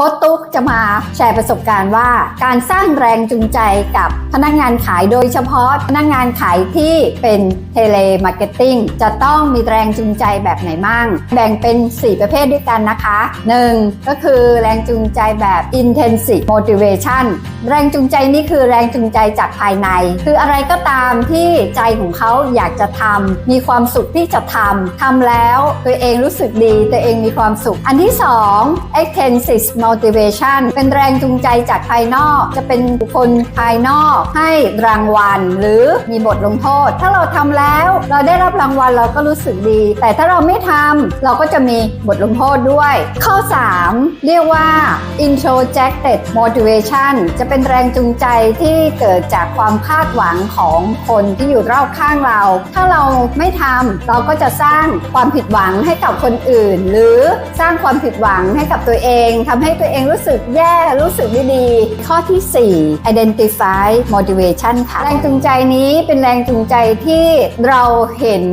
โค้ชตุ๊กจะมาแชร์ประสบการณ์ว่า การสร้างแรงจูงใจกับพนักงานขายโดยเฉพาะพนักงานขายที่เป็นเทเลมาร์เก็ตติ้งจะต้องมีแรงจูงใจแบบไหนมั่ง แบ่งเป็น 4 ประเภทด้วยกันนะคะ 1. ก็คือแรงจูงใจแบบ intensive motivation แรงจูงใจนี่คือแรงจูงใจจากภายใน คืออะไรก็ตามที่ใจของเขาอยากจะทำมีความสุขที่จะทำทำแล้วตัวเองรู้สึกดีตัวเองมีความสุข อันที่ 2 extrinsic motivation เป็นแรงจูงใจจากภายนอก จะเป็นบุคคลภายนอกให้รางวัล หรือมีบทลงโทษ ถ้าเราทำแล้วเราได้รับรางวัลเราก็รู้สึกดี แต่ถ้าเราไม่ทำเราก็จะมีบทลงโทษด้วย ข้อ 3 เรียกว่า introjected motivation จะเป็นแรงจูงใจที่เกิดจากความคาดหวังของคนที่อยู่รอบข้างเรา ถ้าเราไม่ทำเราก็จะสร้างความผิดหวังให้กับคนอื่น หรือสร้างความผิดหวังให้กับตัวเองทำให้ตัวเองรู้สึกแย่รู้สึกไม่ดี ข้อทีสี่ 4 identify motivation ค่ะ แรงจูงใจนี้เป็นแรงจูงใจที่เราเห็น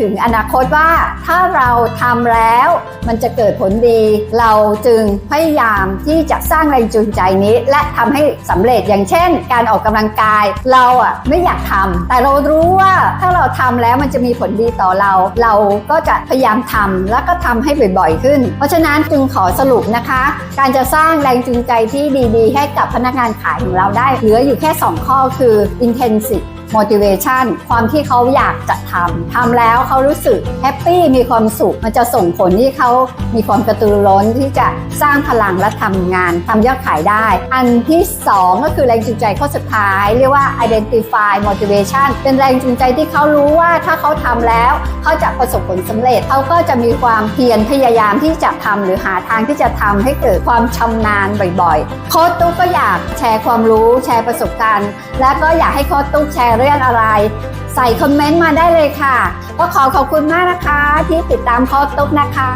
ถึงอนาคตว่า ถ้าเราทำแล้วมันจะเกิดผลดี เราจึงพยายามที่จะสร้างแรงจูงใจนี้ และทำให้สำเร็จอย่างเช่น การออกกำลังกาย เราอะไม่อยากทำแต่เรารู้ว่าถ้าเราทำแล้วมันจะมีผลดีต่อเรา เราก็จะพยายามทำแล้วก็ทำให้บ่อยๆขึ้น เพราะฉะนั้นจึงขอสรุปนะคะการจะสร้างแรงจูงใจที่ดีๆ ให้กับพนักงานขายของเราได้ เหลืออยู่แค่ 2 ข้อคือ intensive motivation ความที่เขาอยากจะทำทำแล้วเขารู้สึกแฮปปี้มีความสุข มันจะส่งผลที่เขามีความกระตือร้นที่จะสร้างพลังและทำงานทำยอดขายได้ อันที่ 2 ก็คือแรงจูงใจข้อสุดท้าย เรียกว่า identify motivation เป็นแรงจูงใจที่เขารู้ว่าถ้าเขาทำแล้ว เขาจะประสบผลสำเร็จ เขาก็จะมีความเพียรพยายามที่จะทำหรือหาทางที่จะทำให้เกิดความชำนาญบ่อยๆ โค้ชตุ๊กก็อยากแชร์ความรู้แชร์ประสบการณ์ และก็อยากให้โค้ชตุ๊กแชร์เรื่องอะไร ใส่คอมเมนต์มาได้เลยค่ะ ก็ขอขอบคุณมากนะคะที่ติดตามโค้ชตุ๊กนะคะ